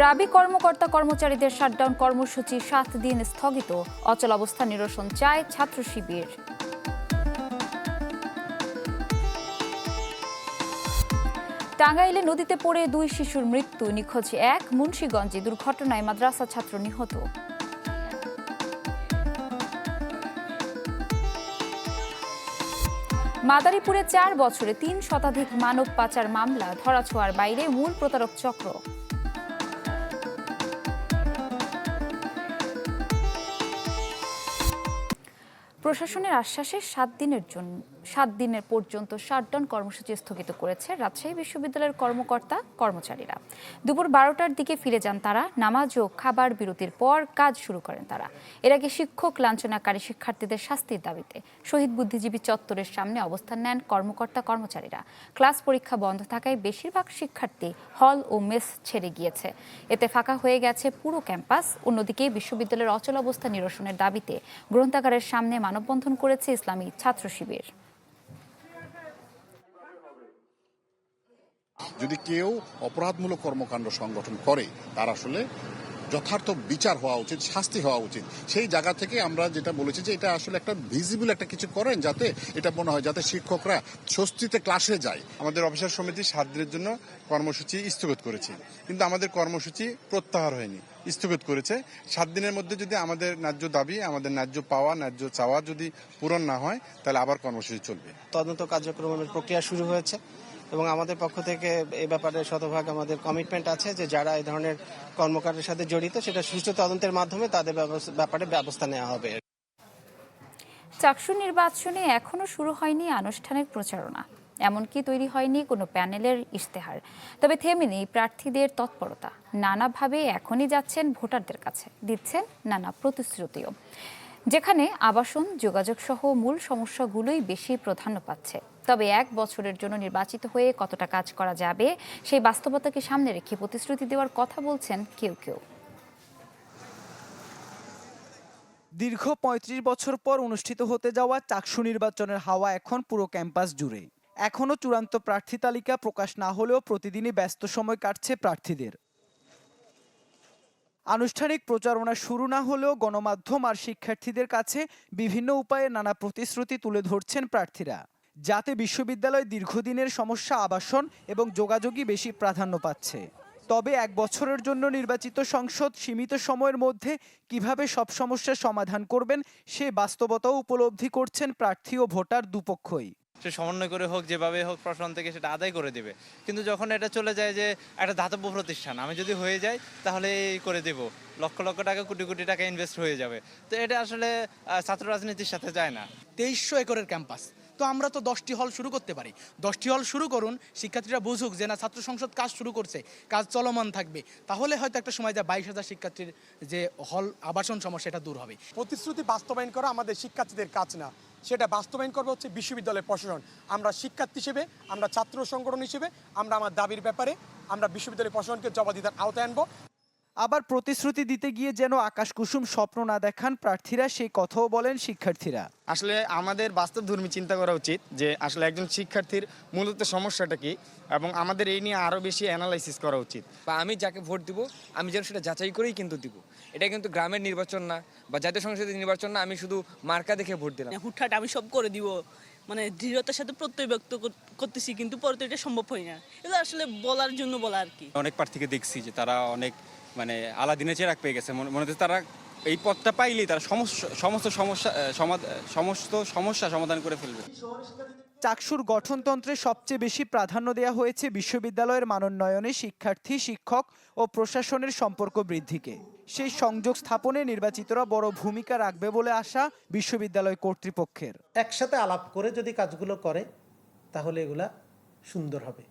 রাবি কর্মকর্তা কর্মচারীদের শাটডাউন কর্মসূচি সাত দিন স্থগিত। অচল অবস্থা নিরসন চায় ছাত্র শিবির। টাঙ্গাইলে নদীতে পড়ে দুই শিশুর মৃত্যু, নিখোঁজ এক, মুন্সীগঞ্জে দুর্ঘটনায় মাদ্রাসা ছাত্র নিহত। মাদারীপুরে চার বছরে তিন শতাধিক মানব পাচার মামলা, ধরাছোঁয়ার বাইরে মূল প্রতারক চক্র। প্রশাসনের আশ্বাসে সাত দিনের জন্য। সাত দিনের পর্যন্ত শাটডাউন কর্মসূচি স্থগিত করেছে রাজশাহী বিশ্ববিদ্যালয়ের কর্মকর্তা, কর্মচারীরা। দুপুর বারোটার দিকে ফিরে যান তারা, নামাজ ও খাবার বিরতির পর কাজ শুরু করেন তারা। এর আগে শিক্ষক, লাঞ্ছনাকারী শিক্ষার্থীদের শাস্তির দাবিতে শহীদ বুদ্ধিজীবী চত্বরের সামনে অবস্থান নেন কর্মকর্তা, কর্মচারীরা। ক্লাস পরীক্ষা বন্ধ থাকায় বেশিরভাগ শিক্ষার্থী হল ও মেস ছেড়ে গিয়েছে। এতে ফাঁকা হয়ে গেছে পুরো ক্যাম্পাস। অন্যদিকে বিশ্ববিদ্যালয়ের অচল অবস্থা নিরসনের দাবিতে গ্রন্থাগারের সামনে মানববন্ধন করেছে ইসলামী ছাত্র শিবির। যদি কেউ অপরাধমূলক কর্মকাণ্ড সংগঠন করে, তার আসলে যথার্থ বিচার হওয়া উচিত, শাস্তি হওয়া উচিত। সেই জায়গা থেকে আমরা যেটা বলেছি যে এটা আসলে একটা ভিজিবল একটা কিছু করেন যাতে এটা মনে হয় যাতে শিক্ষকরা স্বস্তিতে ক্লাসে যায়। আমাদের অফিসার সমিতি সাত দিনের জন্য কর্মসূচি স্থগিত করেছে। কিন্তু আমাদের কর্মসূচি প্রত্যাহার হয়নি। স্থগিত করেছে। সাত দিনের মধ্যে যদি আমাদের ন্যায্য দাবি আমাদের ন্যায্য পাওয়া ন্যায্য চাওয়া যদি পূরণ না হয় তাহলে আবার কর্মসূচি চলবে। তদন্ত কার্যক্রমের প্রক্রিয়া শুরু হয়েছে এবং আমাদের পক্ষ থেকে এ ব্যাপারে শতভাগ আমাদের কমিটমেন্ট আছে যে যারা এই ধরনের কর্মকাণ্ডের সাথে জড়িত সেটা সুষ্ঠু তদন্তের মাধ্যমে তাদের ব্যাপারে ব্যবস্থা নেওয়া হবে। চাকসু নির্বাচনে এখনও শুরু হয়নি আনুষ্ঠানিক প্রচারণা। এমনকি তৈরি হয়নি কোনো প্যানেলের ইশতেহার। তবে থেমেনি প্রার্থীদের তৎপরতা। নানাভাবে এখনই যাচ্ছেন ভোটারদের কাছে, দিচ্ছেন নানা প্রতিশ্রুতিও। যেখানে আবাসন, যোগাযোগ সহ মূল সমস্যাগুলোই বেশি প্রাধান্য পাচ্ছে। তবে এক বছরের জন্য নির্বাচিত হয়ে কতটা কাজ করা যাবে, সেই বাস্তবতাকে সামনে রেখে প্রতিশ্রুতি দেওয়ার কথা বলছেন কেউ কেউ। দীর্ঘ ৩৫ বছর পর অনুষ্ঠিত হতে যাওয়া চাকসু নির্বাচনের হাওয়া এখন পুরো ক্যাম্পাস জুড়ে এখনও চূড়ান্ত প্রার্থী তালিকা প্রকাশ না হলেও প্রতিদিনই ব্যস্ত সময় কাটছে প্রার্থীদের। আনুষ্ঠানিক প্রচারণা শুরু না হলেও গণমাধ্যম আর শিক্ষার্থীদের কাছে বিভিন্ন উপায়ে নানা প্রতিশ্রুতি তুলে ধরছেন প্রার্থীরা। যাতে বিশ্ববিদ্যালয় দীর্ঘদিনের সমস্যা আবাসন এবং যোগাযোগই বেশি প্রাধান্য পাচ্ছে। তবে এক বছরের জন্য নির্বাচিত সংসদ সীমিত সময়ের মধ্যে কীভাবে সব সমস্যার সমাধান করবেন সে বাস্তবতাও উপলব্ধি করছেন প্রার্থী ও ভোটার দুপক্ষই। সে সমন্বয় করে হোক, যেভাবে হোক প্রশাসন থেকে সেটা আদায় করে দেবে। কিন্তু যখন এটা চলে যায় যে একটা দাতব্য প্রতিষ্ঠান, আমি যদি হয়ে যাই তাহলে করে দেব। লক্ষ লক্ষ টাকা, কোটি কোটি টাকা ইনভেস্ট হয়ে যাবে। তো এটা আসলে ছাত্র রাজনীতির সাথে যায় না। তেইশশো একরের ক্যাম্পাস। তো আমরা তো দশটি হল শুরু করতে পারি। দশটি হল শুরু করুন, শিক্ষার্থীরা বুঝুক যে না, ছাত্র সংসদ কাজ শুরু করছে, কাজ চলমান থাকবে। তাহলে হয়তো একটা সময় যা বাইশ হাজার শিক্ষার্থীর যে হল আবাসন সমস্যা, এটা দূর হবে। প্রতিশ্রুতি বাস্তবায়ন করা আমাদের শিক্ষার্থীদের কাজ না। সেটা বাস্তবায়ন করবে হচ্ছে বিশ্ববিদ্যালয়ের প্রশাসন। আমরা শিক্ষার্থী হিসেবে, আমরা ছাত্র সংগঠন হিসেবে, আমরা আমার দাবির ব্যাপারে আমরা বিশ্ববিদ্যালয় প্রশাসনকে জবাবদিহিতার আওতায় আনব। আবার প্রতিশ্রুতি দিতে গিয়ে যেন আকাশ কুসুম স্বপ্ন না দেখান প্রার্থীরা সেই কথাও বলেন শিক্ষার্থীরা। আসলে আমাদের বাস্তব ধর্মী চিন্তা করা উচিত যে আসলে একজন শিক্ষার্থীর মূলত সমস্যাটা কি এবং আমাদের এই নিয়ে আরও বেশি অ্যানালাইসিস করা উচিত। বা আমি যাকে ভোট দিব আমি যেন সেটা যাচাই করেই কিন্তু দিব। এটা কিন্তু গ্রামের নির্বাচন না বা জাতীয় সংসদের নির্বাচন না আমি শুধু মার্কা দেখে ভোট দিলাম। হুটহাট আমি সব করে দিব। মানে দৃঢ়তার সাথে প্রত্যয় ব্যক্ত করতেছি কিন্তু পরে তো এটা সম্ভব হয় না। এগুলো আসলে বলার জন্য বলা আর কি। অনেক প্রার্থীকে দেখছি যে তারা অনেক মানে আলাদিনে চেরাক পেয়ে গেছে। মনে মনে হচ্ছে তারা এই পথটা পাইলেই তারা সমস্ত সমস্ত সমস্যা সমস্ত সমস্যা সমাধান করে ফেলবে। চাকসুর গঠনতন্ত্রে সবচেয়ে বেশি প্রাধান্য দেওয়া হয়েছে বিশ্ববিদ্যালয়ের মানোন্নয়নে শিক্ষার্থী শিক্ষক ও প্রশাসনের সম্পর্ক বৃদ্ধিকে। সেই সংযোগ স্থাপনে নির্বাচিতরা বড় ভূমিকা রাখবে বলে আশা বিশ্ববিদ্যালয় কর্তৃপক্ষের। একসাথে আলাপ করে যদি কাজগুলো করে তাহলে এগুলা সুন্দর হবে।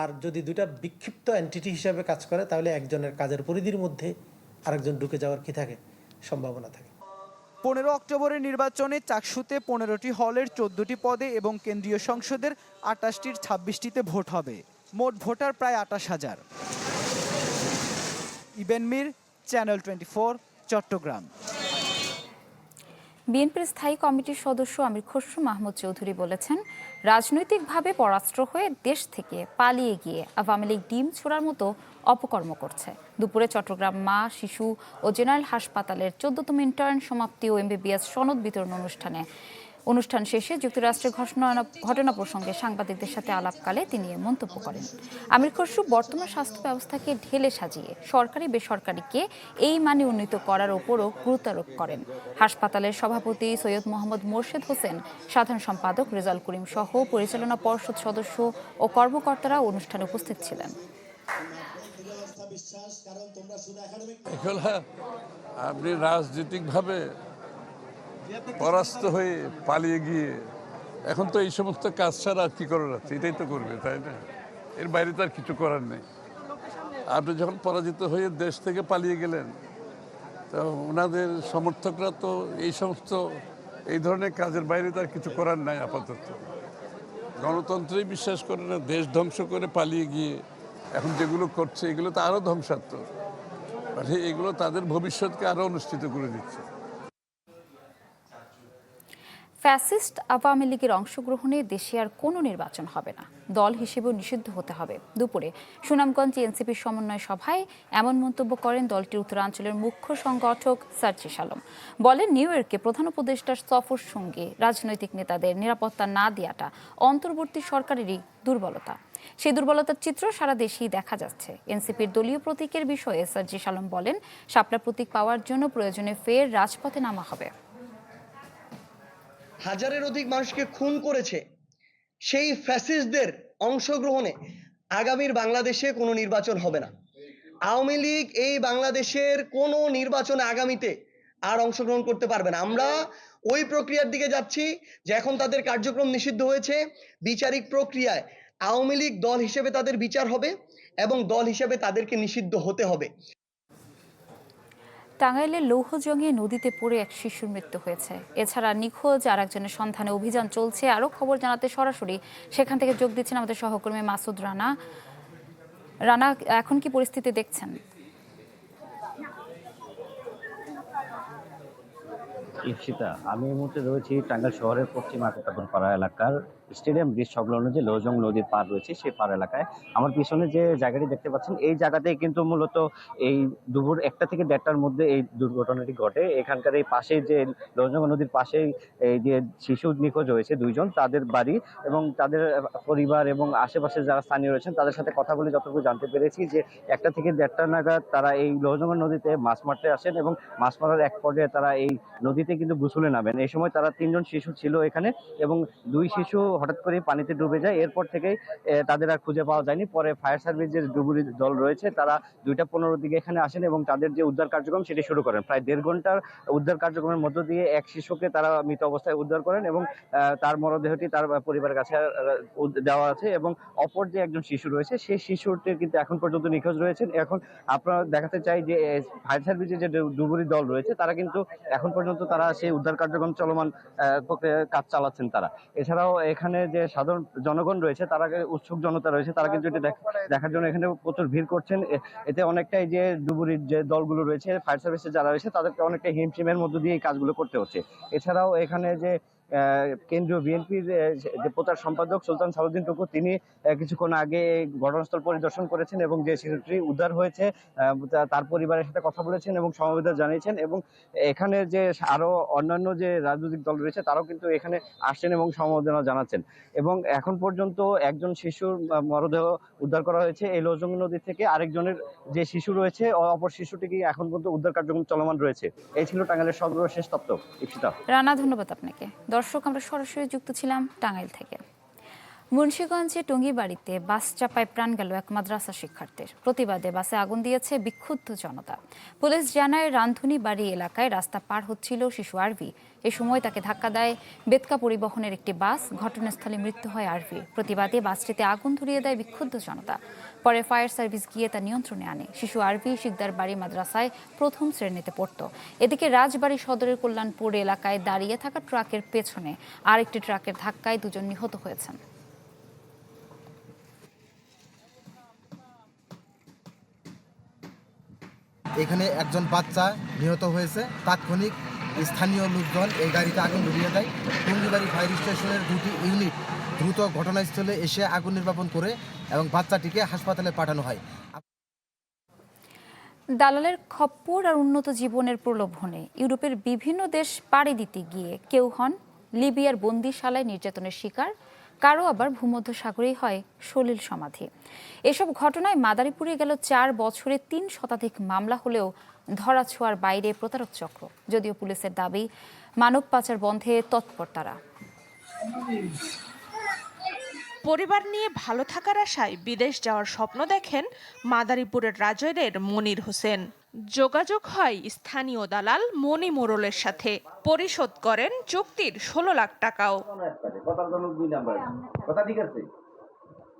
আর যদি দুইটা বিক্ষিপ্ত এন্টিটি হিসাবে কাজ করে তাহলে একজনের কাজের পরিধির মধ্যে আরেকজন ঢুকে যাওয়ার কি থাকে? সম্ভাবনা থাকে। পনেরো অক্টোবরের নির্বাচনে চাকসুতে পনেরোটি হলের চোদ্দটি পদে এবং কেন্দ্রীয় সংসদের আটাশটির ছাব্বিশটিতে ভোট হবে। মোট ভোটার প্রায় আটাশ হাজার। Ibne Mir channel twenty four Chattogram. বিএনপির স্থায়ী কমিটির সদস্য আমির খসরু মাহমুদ চৌধুরী বলেছেন রাজনৈতিকভাবে পরাস্ত্র হয়ে দেশ থেকে পালিয়ে গিয়ে আওয়ামী লীগ ডিম ছোড়ার মতো অপকর্ম করছে। দুপুরে চট্টগ্রাম মা, শিশু ও জেনারেল হাসপাতালের চোদ্দতম ইন্টার্ন সমাপ্তি ও এমবিবিএস সনদ বিতরণ অনুষ্ঠানে অনুষ্ঠান শেষে যুক্তরাষ্ট্রের ঘটনা প্রসঙ্গে সাংবাদিকদের সাথে আলাপকালে তিনি এ মন্তব্য করেন। আমির খসরু, বর্তমান স্বাস্থ্য ব্যবস্থাকে ঢেলে সাজিয়ে সরকারি বেসরকারিকে এই মানে উন্নীত করার ওপরও গুরুত্বারোপ করেন। হাসপাতালের সভাপতি সৈয়দ মোহাম্মদ মোর্শেদ হোসেন, সাধারণ সম্পাদক রেজাল করিম সহ পরিচালনা পর্ষদ সদস্য ও কর্মকর্তারা অনুষ্ঠানে উপস্থিত ছিলেন। এগুলো আপনি রাজনৈতিকভাবে পরাস্ত হয়ে পালিয়ে গিয়ে, এখন তো এই সমস্ত কাজ ছাড়া আর কি করার আছে এটাই তো করবে, তাই না? এর বাইরে তো আর কিছু করার নেই। আপনি যখন পরাজিত হয়ে দেশ থেকে পালিয়ে গেলেন, তো ওনাদের সমর্থকরা তো এই সমস্ত, এই ধরনের কাজের বাইরে তো আর কিছু করার নাই আপাতত। গণতন্ত্রেই বিশ্বাস করে না, দেশ ধ্বংস করে পালিয়ে গিয়ে এখন যেগুলো করছে, এগুলো তো আরও ধ্বংসাত্মক। এগুলো তাদের ভবিষ্যৎকে আরও অনুষ্ঠিত করে দিচ্ছে। ফ্যাসিস্ট আওয়ামী লীগের অংশগ্রহণে দেশে আর কোনো নির্বাচন হবে না। দল হিসেবেও নিষিদ্ধ হতে হবে। দুপুরে সুনামগঞ্জ এনসিপির সমন্বয় সভায় এমন মন্তব্য করেন দলটির উত্তরাঞ্চলের মুখ্য সংগঠক সার্জিস আলম বলেন, নিউ ইয়র্কে প্রধান উপদেষ্টার সফর সঙ্গে রাজনৈতিক নেতাদের নিরাপত্তা না দেওয়াটা অন্তর্বর্তী সরকারেরই দুর্বলতা। সেই দুর্বলতার চিত্র সারা দেশেই দেখা যাচ্ছে। এনসিপির দলীয় প্রতীকের বিষয়ে সার্জিস আলম বলেন শাপলা প্রতীক পাওয়ার জন্য প্রয়োজনে ফের রাজপথে নামা হবে। হাজারের অধিক মানুষকে খুন করেছে। সেই ফ্যাসিস্টদের অংশগ্রহণে আগামীর বাংলাদেশে কোনো নির্বাচন হবে না। আওয়ামী লীগ এই বাংলাদেশের কোনো নির্বাচনে আগামীতে আর অংশগ্রহণ করতে পারবে না। আমরা ওই প্রক্রিয়ার দিকে যাচ্ছি যে এখন তাদের কার্যক্রম নিষিদ্ধ হয়েছে। বিচারিক প্রক্রিয়ায় আওয়ামী লীগ দল হিসেবে তাদের বিচার হবে এবং দল হিসেবে তাদেরকে নিষিদ্ধ হতে হবে। টাঙ্গাইলের লৌহজংয়ে নদীতে পড়ে এক শিশুর মৃত্যু হয়েছে। এছাড়া নিখোঁজ আর একজনের সন্ধানে অভিযান চলছে। আরও খবর জানাতে সরাসরি সেখান থেকে যোগ দিচ্ছেন আমাদের সহকর্মী মাসুদ রানা। রানা, এখন কি পরিস্থিতি দেখছেন? ইপসিতা আমি এই মুহূর্তে রয়েছি টাঙ্গাইল শহরের পশ্চিম আকাতাপুর পাড়া এলাকার স্টেডিয়াম ব্রিজ সংলগ্ন যে লৌজং নদীর পার রয়েছে, সেই পার এলাকায়। আমার পিছনে যে জায়গাটি দেখতে পাচ্ছেন, এই জায়গাতেই কিন্তু মূলত এই দুপুর একটা থেকে দেড়টার মধ্যে এই দুর্ঘটনাটি ঘটে। এখানকার এই পাশে যে লৌজং নদীর পাশেই এই যে শিশু নিখোঁজ হয়েছে দুইজন, তাদের বাড়ি এবং তাদের পরিবার এবং আশেপাশে যারা স্থানীয় রয়েছেন, তাদের সাথে কথা বলে যতটুকু জানতে পেরেছি যে একটা থেকে দেড়টা নাগাদ তারা এই লৌজং নদীতে মাছ মারতে আসেন এবং মাছ মারার এক পর্যায়ে তারা এই নদীতে কিন্তু গোসলে নামেন। এই সময় তারা তিনজন শিশু ছিল এখানে এবং দুই শিশু হঠাৎ করে পানিতে ডুবে যায়। এরপর থেকেই তাদের আর খুঁজে পাওয়া যায়নি। পরে ফায়ার সার্ভিসের ডুবুরি দল রয়েছে, তারা দুইটা পনেরো দিকে এখানে আসেন এবং তাদের যে উদ্ধার কার্যক্রম সেটি শুরু করেন। প্রায় দেড় ঘণ্টার উদ্ধার কার্যক্রমের মধ্য দিয়ে এক শিশুকে তারা মৃত অবস্থায় উদ্ধার করেন এবং তার মরদেহটি তার পরিবারের কাছে দেওয়া আছে এবং অপর যে একজন শিশু রয়েছে, সেই শিশুটি কিন্তু এখন পর্যন্ত নিখোঁজ রয়েছেন। এখন আপনারা দেখাতে চাই যে ফায়ার সার্ভিসের যে ডুবুরি দল রয়েছে, তারা কিন্তু এখন পর্যন্ত তারা সেই উদ্ধার কার্যক্রম চলমান কাজ চালাচ্ছেন তারা। এছাড়াও এখানে যে সাধারণ জনগণ রয়েছে, তারা উৎসুক জনতা রয়েছে, তারা কিন্তু এটি দেখ- দেখার জন্য এখানে প্রচুর ভিড় করছেন। এতে অনেকটাই যে ডুবুরির যে দলগুলো রয়েছে ফায়ার সার্ভিসের যারা রয়েছে, তাদেরকে অনেকটা হিমশিমের মধ্য দিয়ে এই কাজগুলো করতে হচ্ছে। এছাড়াও এখানে যে কেন্দ্রীয় বিএনপির যে প্রচার সম্পাদক সুলতান সালুদ্দিন টুকু, তিনি কিছুক্ষণ আগে ঘটনাস্থল পরিদর্শন করেছেন এবং যে শিশুটি উদ্ধার হয়েছে তার পরিবারের সাথে কথা বলেছেন এবং সমবেদনা জানিয়েছেন এবং এখানে যে আরও অন্যান্য যে রাজনৈতিক দল রয়েছে, তারাও কিন্তু এখানে আসছেন এবং সমবেদনা জানাচ্ছেন। এবং এখন পর্যন্ত একজন শিশুর মরদেহ উদ্ধার করা হয়েছে। এই লোজং নদী থেকে আরেকজনের যে শিশু রয়েছে অপর শিশুটিকে এখন পর্যন্ত উদ্ধার কার্যক্রম চলমান রয়েছে? এই ছিল টাঙ্গাইলের সর্বশেষ তত্ত্ব ইপসিতা রানা, ধন্যবাদ আপনাকে। দর্শক, আমরা সরাসরি যুক্ত ছিলাম টাঙ্গাইল থেকে। মুন্সীগঞ্জে টঙ্গিবাড়িতে বাস চাপায় প্রাণ গেল এক মাদ্রাসা শিক্ষার্থীর। প্রতিবাদে বাসে আগুন দিয়েছে বিক্ষুব্ধ জনতা। পুলিশ জানায়, রান্ধুনি বাড়ি এলাকায় রাস্তা পার হচ্ছিল শিশু আরভি। এ সময় তাকে ধাক্কা দেয় বেতকা পরিবহনের একটি বাস। ঘটনাস্থলে মৃত্যু হয় আরভির প্রতিবাদে বাসটিতে আগুন ধরিয়ে দেয় বিক্ষুব্ধ জনতা। পরে ফায়ার সার্ভিস গিয়ে তা নিয়ন্ত্রণে আনে। শিশু আরবি শিকদার বাড়ি মাদ্রাসায় প্রথম শ্রেণীতে পড়তো। এদিকে রাজবাড়ী সদরের কল্যাণপুর এলাকায় দাঁড়িয়ে থাকা ট্রাকের পেছনে আরেকটি ট্রাকের ধাক্কায় দুজন নিহত হয়েছেন। এখানে একজন বাচ্চা নিহত হয়েছে। তাৎক্ষণিক স্থানীয় লোকজন এই গাড়িতে আগুন ধরিয়ে দেয়। টঙ্গিবাড়ি ফায়ার স্টেশনের দুটি ইউনিট দ্রুত ঘটনাস্থলে এসে আগুন নির্বাপন করে এবং বাচ্চাটিকে হাসপাতালে পাঠানো হয়। দালালের খপ্পর আর উন্নত জীবনের প্রলোভনে ইউরোপের বিভিন্ন দেশ পাড়ি দিতে গিয়ে কেউ হন লিবিয়ার বন্দিশালায় নির্যাতনের শিকার, কারও আবার ভূমধ্য সাগরেই হয় সলিল সমাধি। এসব ঘটনায় মাদারীপুরে গেল চার বছরে তিন শতাধিক মামলা হলেও ধরা ছোঁয়ার বাইরে প্রতারক চক্র, যদিও পুলিশের দাবি, মানব পাচার বন্ধে তৎপর তারা। পরিবার নিয়ে ভালো থাকার আশায় বিদেশ যাওয়ার স্বপ্ন দেখেন মাদারীপুরের রাজৈরের মনির হোসেন। যোগাযোগ হয় স্থানীয় দালাল মনি মোরলের সাথে। পরিশোধ করেন চুক্তির ষোলো লাখ টাকাও। কথা ঠিক আছে।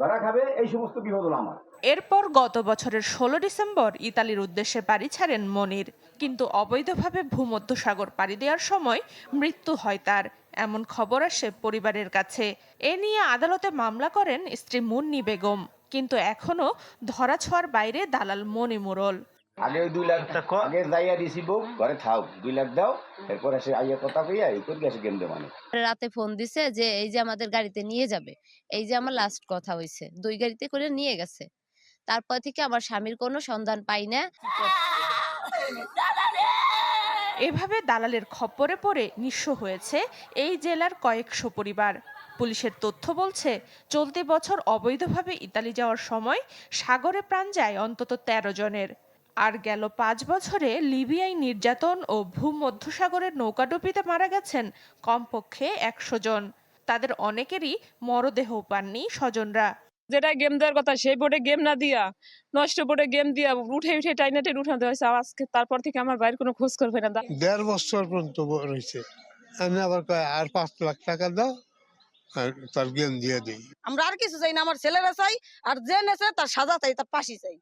যারা খাবে এই সমস্ত বিপদ আমার। এরপর গত বছরের ষোলো ডিসেম্বর ইতালির উদ্দেশ্যে পাড়ি ছাড়েন মনির। কিন্তু অবৈধভাবে ভূমধ্যসাগর পাড়ি দেওয়ার সময় মৃত্যু হয় তার। এমন খবর আসে পরিবারের কাছে। এ নিয়ে আদালতে মামলা করেন স্ত্রী মুন্নি বেগম। কিন্তু এখনও ধরাছোঁয়ার বাইরে দালাল মনি মুরল আগে দুই লাখ আগে যাইয়া দিছি বউ ঘরে থাও দুই লাখ দাও এরপর এসে আইয়া কথা কইয়া এই করে গেছে গেম মানে। রাতে ফোন দিছে যে এই যে আমাদের গাড়িতে নিয়ে যাবে এই যে আমার লাস্ট কথা হইছে দুই গাড়িতে করে নিয়ে গেছে। তারপর থেকে আমার স্বামীর কোনো সন্ধান পাই না। এভাবে দালালের খপ্পরে পড়ে নিঃস্ব হয়েছে এই জেলার কয়েকশো পরিবার। পুলিশের তথ্য বলছে, চলতি বছর অবৈধভাবে ইতালি যাওয়ার সময় সাগরে প্রাণ যায় অন্তত ১৩ জনের। আর গেল পাঁচ বছরে লিবিয়ায় নির্যাতন ও ভূমধ্যসাগরের নৌকাডুবিতে মারা গেছেন কমপক্ষে একশো জন। তাদের অনেকেরই মরদেহ পাননি স্বজনরা। যেটা গেম দেওয়ার কথা সেই বোর্ডে গেম না দিয়া নষ্ট বোর্ডে গেম দিয়া উঠে উঠে টাইনে টেনে উঠাতে হয়েছে। আজকে তারপর থেকে আমার বাইরে কোনো খোঁজ করবে না। দেড় বছর পর্যন্ত রয়েছে। আমি আবার আর পাঁচ লাখ টাকা দাও তার গেম দিয়ে দিই। আমরা আর কিছু চাই না আমার ছেলেরা চাই আর যে নেছে তার সাজা চাই তার ফাঁসি চাই।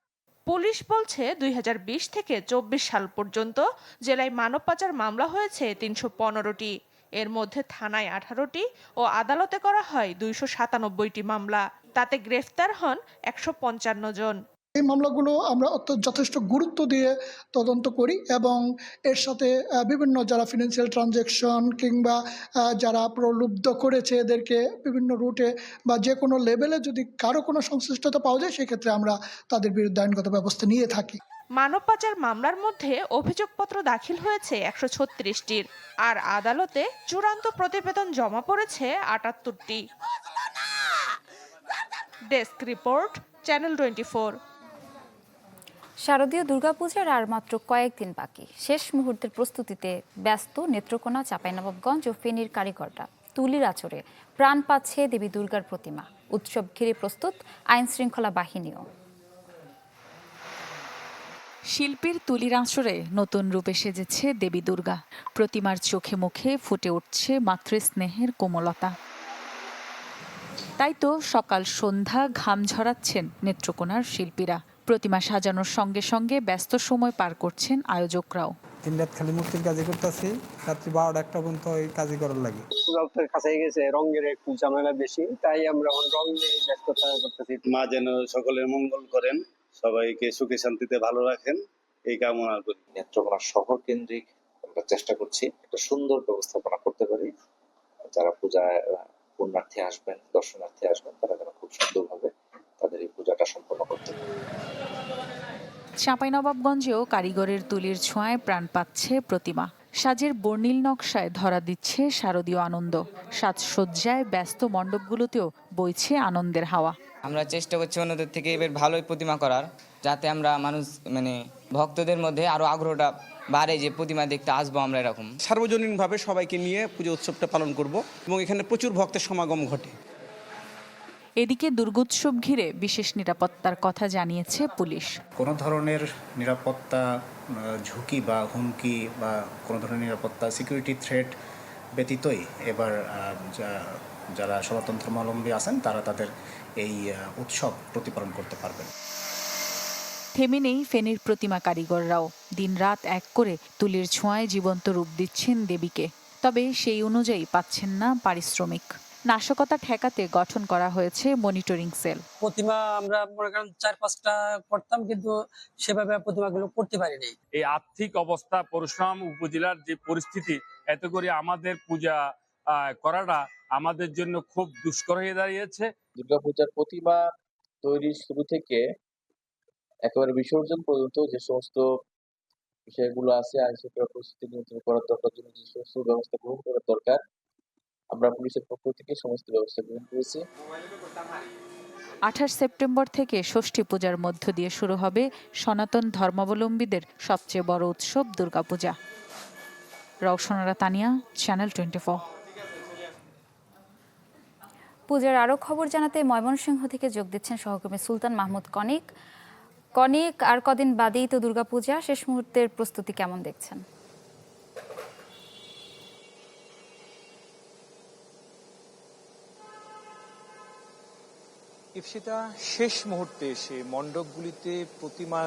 পুলিশ বলছে দুই হাজার বিশ থেকে চব্বিশ সাল পর্যন্ত জেলায় মানব পাচার মামলা হয়েছে তিনশো পনেরোটি। এর মধ্যে থানায় আঠারোটি ও আদালতে করা হয় দুইশো সাতানব্বইটি মামলা। তাতে গ্রেফতার হন একশো পঞ্চান্ন জন। এই মামলাগুলো আমরা যথেষ্ট গুরুত্ব দিয়ে তদন্ত করি এবং এর সাথে বিভিন্ন যারা ফিনান্সিয়াল ট্রানজ্যাকশন কিংবা যারা প্রলুব্ধ করেছে এদেরকে বিভিন্ন রুটে বা যে কোনো লেভেলে যদি কারও কোনো সংশ্লিষ্টতা পাওয়া যায় সেক্ষেত্রে আমরা তাদের বিরুদ্ধে আইনগত ব্যবস্থা নিয়ে থাকি। মানব পাচার মামলার মধ্যে অভিযোগপত্র দাখিল হয়েছে একশো ছত্রিশটির আর আদালতে চূড়ান্ত প্রতিবেদন জমা পড়েছে আটাত্তরটি। Desk report channel twenty four শারদীয় দুর্গাপূজার আর মাত্র কয়েকদিন বাকি। শেষ মুহূর্তের প্রস্তুতিতে ব্যস্ত নেত্রকোনা চাঁপাইনবাবগঞ্জ ও ফেনীর কারিগররা তুলির আচরে প্রাণ পাচ্ছে দেবী দুর্গার প্রতিমা। উৎসব ঘিরে প্রস্তুত আইন শৃঙ্খলা বাহিনীও। শিল্পীর তুলির আঁচড়ে নতুন রূপে সেজেছে দেবী দুর্গা। প্রতিমার চোখে মুখে ফুটে উঠছে মাতৃস্নেহের কোমলতা। তাই তো সকাল সন্ধ্যা ঘাম ঝরাচ্ছেন নেত্রকোনার শিল্পীরা। প্রতিমা সাজানোর সঙ্গে সঙ্গে ব্যস্ত সময় পার করছেন আয়োজকরাও। তিন রাত খালি মূর্তির কাজই করতেছি রাত্রি বারোটা একটা পর্যন্ত ওই কাজই করার লাগে। রক্তের কাছে গেছে রঙের একটু ঝামেলা বেশি তাই আমরা এখন রং নিয়ে ব্যস্ততা করতেছি। মা যেন সকলের মঙ্গল করেন সবাইকে সুখে শান্তিতে ভালো রাখেন এই কামনা করি। নেত্রকোনা শহর কেন্দ্রিক আমরা চেষ্টা করছি একটা সুন্দর ব্যবস্থাপনা করতে পারি। যারা পূজায় পুণ্যার্থী আসবেন, দর্শনার্থী আসবেন, তারা যেন খুব সুন্দরভাবে তাদের এই পূজাটা সম্পন্ন করতে চাঁপাইনবাবগঞ্জেও কারিগরের তুলির ছোঁয়ায় প্রাণ পাচ্ছে প্রতিমা। সাজের বর্ণিল নকশায় ধরা দিচ্ছে শারদীয় আনন্দ। সাজসজ্জায় ব্যস্ত মণ্ডপগুলোতেও বইছে আনন্দের হাওয়া। আমরা চেষ্টা করছি অন্যদের থেকে এবার ভালোই প্রতিমা করার যাতে আমরা মানুষ মানে ভক্তদের মধ্যে আরও আগ্রহটা বাড়ে যে প্রতিমা দেখতে আসব আমরা এরকম। সার্বজনীনভাবে সবাইকে নিয়ে পুজো উৎসবটা পালন করব এবং এখানে প্রচুর ভক্তের সমাগম ঘটে। এদিকে দুর্গোৎসব ঘিরে বিশেষ নিরাপত্তার কথা জানিয়েছে পুলিশ। কোনো ধরনের নিরাপত্তা ঝুঁকি বা হুমকি বা কোনো ধরনের নিরাপত্তা সিকিউরিটি থ্রেট ব্যতীতই এবার যা- যারা সনাতন ধর্মাবলম্বী আছেন তারা তাদের এই উৎসব প্রতিপালন করতে পারবেন। থেমে নেই ফেনীর প্রতিমা কারিগররাও। দিনরাত এক করে তুলির ছোঁয়ায় জীবন্ত রূপ দিচ্ছেন দেবীকে। তবে সেই অনুযায়ী পাচ্ছেন না পারিশ্রমিক। নাশকতা ঠেকাতে গঠন করা হয়েছে মনিটরিং সেল। প্রতিমা আমরা মনে করেন চার পাঁচটা করতাম কিন্তু সেভাবে প্রতিমাগুলো করতে পারিনি। এই আর্থিক অবস্থা পরশুরাম উপজেলার যে পরিস্থিতি এতে করে আমাদের পূজা আহ, করাটা আমাদের জন্য খুব দুষ্কর হয়ে দাঁড়িয়েছে। দুর্গাপূজার প্রতিমা তৈরির শুরু থেকে একেবারে বিসর্জন পর্যন্ত যে সমস্ত বিষয়গুলো আছে আইন শৃঙ্খলা পরিস্থিতি নিয়ন্ত্রণ করার দরকার, জন্য যে সমস্ত ব্যবস্থা গ্রহণ করার দরকার, আমরা পুলিশের পক্ষ থেকে সমস্ত ব্যবস্থা গ্রহণ করেছি। আঠাশ সেপ্টেম্বর থেকে ষষ্ঠী পূজার মধ্য দিয়ে শুরু হবে সনাতন ধর্মাবলম্বীদের সবচেয়ে বড় উৎসব দুর্গাপূজা। রওশনারা তানিয়া চ্যানেল টোয়েন্টি পূজার আরও খবর জানাতে ময়মনসিংহ থেকে যোগ দিচ্ছেন সহকর্মী সুলতান মাহমুদ কনিক। কনিক, আর কদিন বাদেই তো দুর্গাপূজা। শেষ মুহূর্তের প্রস্তুতি কেমন দেখছেন? ইপসিতা শেষ মুহূর্তে এসে মণ্ডপগুলিতে প্রতিমা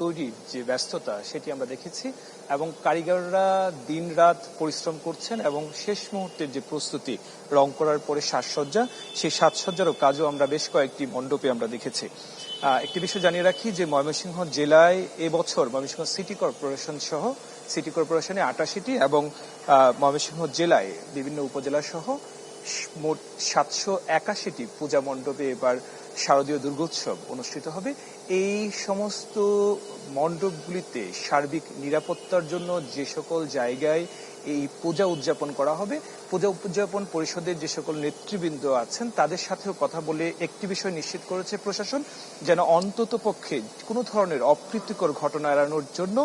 তৈরির যে ব্যস্ততা সেটি আমরা দেখেছি এবং কারিগররা দিনরাত পরিশ্রম করছেন এবং শেষ মুহূর্তের যে প্রস্তুতি রং করার পরে সাজসজ্জা, সেই সাজসজ্জারও কাজও আমরা বেশ কয়েকটি মণ্ডপে আমরা দেখেছি। একটি বিষয় জানিয়ে রাখি যে ময়মনসিংহ জেলায় এবছর ময়মনসিংহ সিটি কর্পোরেশন সহ, সিটি কর্পোরেশনে আটাশিটি এবং ময়মনসিংহ জেলায় বিভিন্ন উপজেলা সহ মোট সাতশো একাশিটি পূজা মণ্ডপে এবার শারদীয় দুর্গোৎসব অনুষ্ঠিত হবে। এই সমস্ত মণ্ডপগুলিতে সার্বিক নিরাপত্তার জন্য যে সকল জায়গায় এই পূজা উদযাপন করা হবে, পূজা উদযাপন পরিষদের যে সকল নেতৃবৃন্দ আছেন, তাদের সাথেও কথা বলে একটি বিষয় নিশ্চিত করেছে প্রশাসন, যেন অন্তত পক্ষে কোনো ধরনের অপ্রীতিকর ঘটনা এড়ানোর জন্য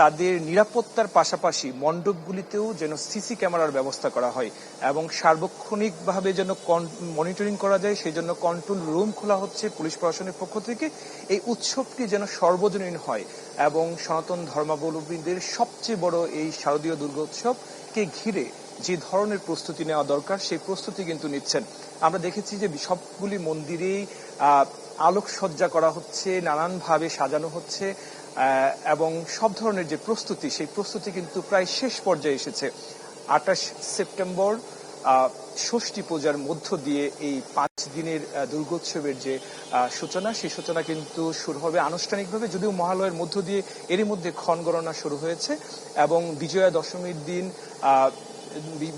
তাদের নিরাপত্তার পাশাপাশি মণ্ডপগুলিতেও যেন সিসি ক্যামেরার ব্যবস্থা করা হয় এবং সার্বক্ষণিকভাবে যেন মনিটরিং করা যায় সেই জন্য কন্ট্রোল রুম খোলা হচ্ছে পুলিশ প্রশাসনের পক্ষ থেকে। এই উৎসবটি যেন সর্বজনীন হয় এবং সনাতন ধর্মাবলম্বীদের সবচেয়ে বড় এই শারদীয় দুর্গোৎসবকে ঘিরে যে ধরনের প্রস্তুতি নেওয়া দরকার, সেই প্রস্তুতি কিন্তু নিচ্ছেন। আমরা দেখেছি যে সবগুলি মন্দিরেই আলোকসজ্জা করা হচ্ছে, নানানভাবে সাজানো হচ্ছে। এবং সব ধরনের যে প্রস্তুতি, সেই প্রস্তুতি কিন্তু প্রায় শেষ পর্যায়ে এসেছে। আঠাশ সেপ্টেম্বর ষষ্ঠী পূজার মধ্য দিয়ে এই পাঁচ দিনের দুর্গোৎসবের যে সূচনা, সেই সূচনা কিন্তু শুরু হবে আনুষ্ঠানিকভাবে, যদিও মহালয়ের মধ্য দিয়ে এরই মধ্যে ক্ষণ গণনা শুরু হয়েছে এবং বিজয়া দশমীর দিন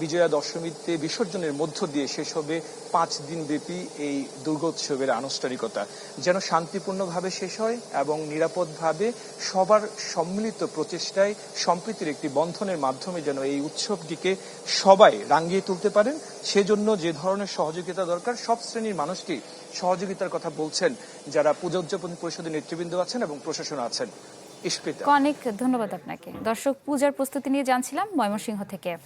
বিজয়া দশমীতে বিসর্জনের মধ্য দিয়ে শেষ হবে পাঁচ দিন ব্যাপী এই দুর্গোৎসবের আনুষ্ঠানিকতা। যেন শান্তিপূর্ণভাবে শেষ হয় এবং নিরাপদভাবে সবার সম্মিলিত প্রচেষ্টায় সম্প্রীতির একটি বন্ধনের মাধ্যমে যেন এই উৎসবটিকে সবাই রাঙ্গিয়ে তুলতে পারেন, সেজন্য যে ধরনের সহযোগিতা দরকার, সব শ্রেণির মানুষটি সহযোগিতার কথা বলছেন, যারা পূজা উদযাপন পরিষদের নেতৃবৃন্দ আছেন এবং প্রশাসন আছেন। অনেক ধন্যবাদ আপনাকে। দর্শক, পূজার প্রস্তুতি নিয়ে জানছিলাম ময়মনসিংহ থেকে।